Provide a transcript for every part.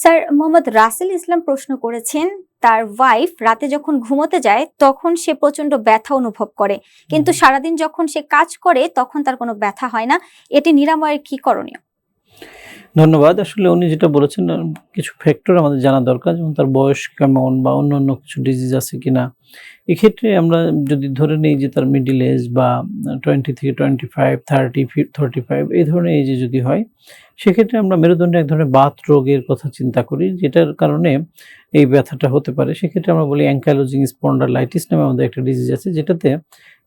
Sir Mohammad Rasel ইসলাম প্রশ্ন করেছেন তার ওয়াইফ রাতে যখন ঘুমোতে যায় তখন সে প্রচণ্ড ব্যথা অনুভব করে। কিন্তু সারাদিন যখন সে কাজ করে তখন তার কোনো ব্যথা হয় না। এটি নিরাময়ের কি করণীয়? ধন্যবাদ। আসলে উনি যেটা বলেছেন কিছু ফ্যাক্টর আমাদের জানা দরকার যেমন তার বয়স কেমন বা অন্য অন্য কিছু ডিজিজ আছে কিনা। এক্ষেত্রে আমরা যদি ধরে নিই যে তার মিডিল এজ বা টোয়েন্টি থেকে twenty five thirty thirty five এই ধরনের এজে যদি হয় সেক্ষেত্রে আমরা মেরুদণ্ডে এক ধরনের বাত রোগের কথা চিন্তা করি, যেটার কারণে এই ব্যথাটা হতে পারে। সেক্ষেত্রে আমরা বলি অ্যাঙ্কালোজিং স্পন্ডারলাইটিস নামে আমাদের একটা ডিজিজ আছে, যেটাতে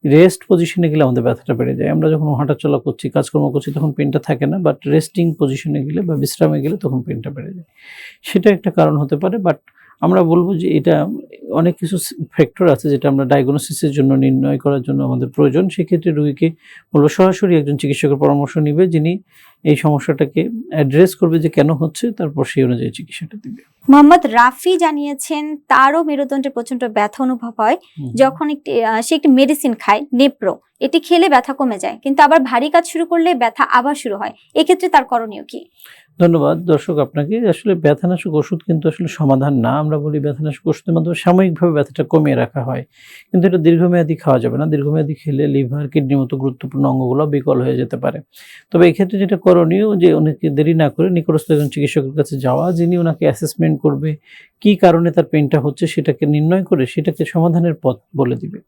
রেস্ট পজিশনে গেলে আমাদের ব্যথাটা বেড়ে যায়। আমরা যখন হাঁটাচলা করছি, কাজকর্ম করছি, তখন পেনটা থাকে না বাট রেস্টিং পজিশনে গেলে বা বিশ্রামে গেলে তখন পেনটা বেড়ে যায়। সেটা একটা কারণ হতে পারে বাট আমরা বলব যে এটা অনেক কিছু ফ্যাক্টর আছে যেটা আমরা ডায়াগনোসিসের জন্য নির্ণয় করার জন্য আমাদের প্রয়োজন। সেক্ষেত্রে রুগীকে বলব সরাসরি একজন চিকিৎসকের পরামর্শ নিবে যিনি এই সমস্যাটাকে অ্যাড্রেস করবে যে কেন হচ্ছে তারপর সেই অনুযায়ী চিকিৎসাটা দিবে। মোহাম্মদ রাফি জানিয়েছেন তারও মেরুদণ্ডে প্রচণ্ড ব্যথা অনুভব হয়। যখন একটি সে একটি মেডিসিন খায় নেপ্রো এটি খেলে ব্যথা কমে যায়। কিন্তু আবার ভারী কাজ শুরু করলে ব্যথা আবার শুরু হয়। এক্ষেত্রে তার করণীয় কি? ধন্যবাদ। দর্শক, আপনাকে আসলে ব্যথানাশক ওষুধ কিন্তু আসলে সমাধান না। আমরা বলি ব্যথানাশক ওষুধের মাধ্যমে সাময়িকভাবে ব্যথাটা কমিয়ে রাখা হয়। কিন্তু এটা দীর্ঘমেয়াদী খাওয়া যাবে না। দীর্ঘমেয়াদী খেলে লিভার, কিডনির মতো গুরুত্বপূর্ণ অঙ্গগুলো বিকল হয়ে যেতে পারে। তবে এক্ষেত্রে যেটা করণীয় যে অনেকে দেরি না করে নিকটস্থ একজন চিকিৎসকের কাছে যাওয়া, যিনি ওনাকে অ্যাসেসমেন্ট করবে, কি কারণে তার পেনটা হচ্ছে সেটাকে নির্ণয় করে সেটাকে সমাধানের পথ বলে দিবে।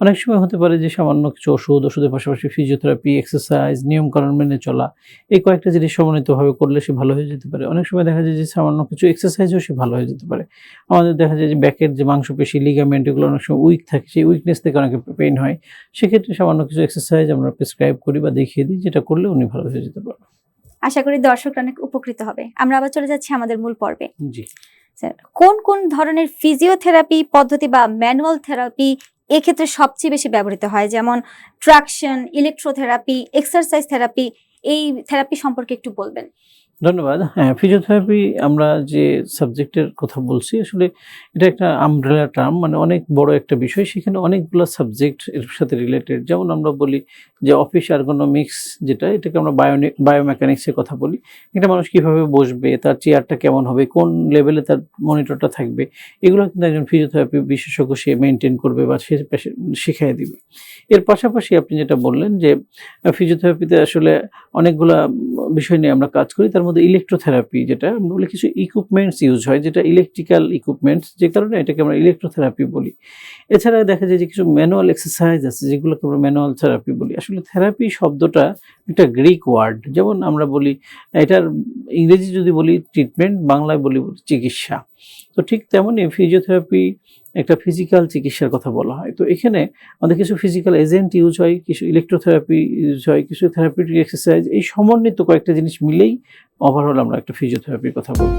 অনেক সময় হতে পারে যে সামান্য কিছু ওষুধ, ওষুধের পাশাপাশি ফিজিওথেরাপি এক্সারসাইজ নিয়মকানুন মেনে চলা, এই কয়েকটা জিনিস সমন্বিতভাবে করলে সে ভালো হয়ে যেতে পারে। অনেক সময় দেখা যায় যে সামান্য কিছু এক্সারসাইজও সে ভালো হয়ে যেতে পারে। আমাদের দেখা যায় যে ব্যাকের যে মাংসপেশি লিগামেন্ট এগুলো অনেক সময় উইক থাকে সেই উইকনেস থেকে অনেকে পেইন হয়। সেক্ষেত্রে সামান্য কিছু এক্সারসাইজ আমরা প্রেসক্রাইব করি বা দেখিয়ে দিই যেটা করলে উনি ভালো হয়ে যেতে পারবে আশা করি দর্শকরা অনেক উপকৃত হবে। আমরা আবার চলে যাচ্ছি আমাদের মূল পর্বে। জি। কোন কোন ধরনের ফিজিওথেরাপি পদ্ধতি বা ম্যানুয়াল থেরাপি এক্ষেত্রে সবচেয়ে বেশি ব্যবহৃত হয়? যেমন ট্রাকশন ইলেকট্রোথেরাপি এক্সারসাইজ থেরাপি এই থেরাপি সম্পর্কে একটু বলবেন। ধন্যবাদ। হ্যাঁ ফিজিওথেরাপি আমরা যে সাবজেক্টের কথা বলছি, আসলে এটা একটা আমব্রেলা টার্ম মানে অনেক বড় একটা বিষয়। সেখানে অনেকগুলো সাবজেক্ট এর সাথে রিলেটেড যেমন আমরা বলি যে অফিস আর্গোনমিক্স যেটা, এটাকে আমরা বায়োনি বায়োমেকানিক্সের কথা বলি। এটা মানুষ কীভাবে বসবে, তার চেয়ারটা কেমন হবে, কোন লেভেলে তার মনিটরটা থাকবে, এগুলো কিন্তু একজন ফিজিওথেরাপি বিশেষজ্ঞ সে মেনটেন করবে বা সে শিখিয়ে দিবে। এর পাশাপাশি আপনি যেটা বললেন যে ফিজিওথেরাপিতে আসলে অনেকগুলা বিষয় নিয়ে আমরা কাজ করি, তার মধ্যে ইলেকট্রোথেরাপি যেটা আমরা বলি কিছু ইকুইপমেন্টস ইউজ হয়, যেটা ইলেকট্রিক্যাল ইকুইপমেন্টস যে কারণে এটাকে আমরা ইলেকট্রোথেরাপি বলি। এছাড়া দেখা যায় যে কিছু ম্যানুয়াল এক্সারসাইজ আছে, যেগুলোকে আমরা ম্যানুয়াল থেরাপি বলি। আসলে থেরাপি শব্দটা একটা গ্রিক ওয়ার্ড যেমন আমরা বলি, এটার ইংরেজি যদি বলি ট্রিটমেন্ট বাংলায় বলি, চিকিৎসা। তো ঠিক তেমনই ফিজিওথেরাপি একটা ফিজিক্যাল চিকিৎসার কথা বলা হয়। তো এখানে আমাদের কিছু ফিজিক্যাল এজেন্ট ইউজ হয়, কিছু ইলেকট্রোথেরাপি ইউজ হয়, কিছু থেরাপিউটিক এক্সারসাইজ এই সমন্বিত কয়েকটা জিনিস মিলেই ওভারঅল আমরা একটা ফিজিওথেরাপির কথা বলব।